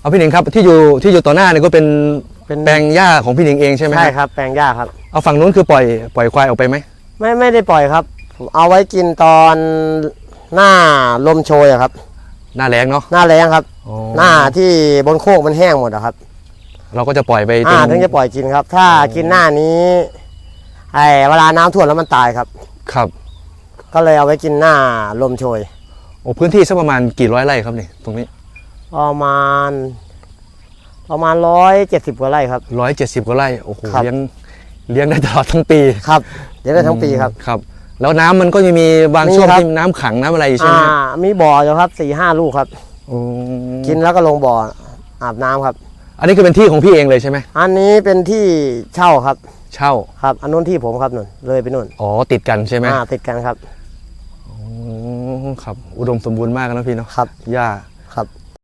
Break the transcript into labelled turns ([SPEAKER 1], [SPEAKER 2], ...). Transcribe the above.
[SPEAKER 1] เอาพี่หนิงครับที่อยู่ที่อยู่ต่อหน้าเนี่ยก็เป็น
[SPEAKER 2] เป็น
[SPEAKER 1] แปลงหญ้าของพี่หนิงเองใช่ไหม
[SPEAKER 2] ใช่ครับ แปลงหญ้าครับ
[SPEAKER 1] เอาฝั่งนู้นคือปล่อยปล่อยควายออกไปไหม
[SPEAKER 2] ไม่ไม่ได้ปล่อยครับ ผมเอาไว้กินตอนหน้าลมโชยอะครับ
[SPEAKER 1] หน้าแรงเนาะ
[SPEAKER 2] หน้าแรงครับ
[SPEAKER 1] อ๋อ
[SPEAKER 2] หน้าที่บนโคกมันแห้งหมดอะครับ
[SPEAKER 1] เราก็จะปล่อยไปตร
[SPEAKER 2] อ่างถึงจะปล่อยกินครับ ถ้ากินหน้านี้ไอ้เวลาน้ำท่วมแล้วมันตายครับ
[SPEAKER 1] ครับ
[SPEAKER 2] ก็เลยเอาไว้กินหน้าลมโชย
[SPEAKER 1] โอ้พื้นที่สักประมาณกี่ร้อยไร่ครับนี่ตรงนี้
[SPEAKER 2] ประมาณ ประมาณร้อยเจ็ดสิบกว่าไร่ครับ
[SPEAKER 1] ร้อยเจ็ดสิบกว่าไร่โอ้โห
[SPEAKER 2] ครับ
[SPEAKER 1] เลี้ยงเลี้ยงได้ตลอดทั้งปี
[SPEAKER 2] ครับเดี๋ยวได้ทั้งปีครับ
[SPEAKER 1] ครับ แล้วน้ำมันก็จะมีบาง
[SPEAKER 2] มี
[SPEAKER 1] ช่วง
[SPEAKER 2] ครับ
[SPEAKER 1] ที่น้ำขังน้ำอะไรใช่
[SPEAKER 2] อ่า
[SPEAKER 1] ไหม
[SPEAKER 2] มีบ่ออยู่ครับสี่ห้าลูกครับ
[SPEAKER 1] อืม
[SPEAKER 2] กินแล้วก็ลงบ่ออาบน้ำครับ
[SPEAKER 1] อันนี้คือเป็นที่ของพี่เองเลยใช่ไหม
[SPEAKER 2] อันนี้เป็นที่เช่าครับ
[SPEAKER 1] เช่า
[SPEAKER 2] ครับ อันนู้นที่ผมครับนุ่นเลยไปนู่น
[SPEAKER 1] อ๋อติดกันใช่ไหม
[SPEAKER 2] อ่าติดกันครับ
[SPEAKER 1] อืมครับ อุดมสมบูรณ์มากนะพี่เนาะ
[SPEAKER 2] ครับ
[SPEAKER 1] หญ้า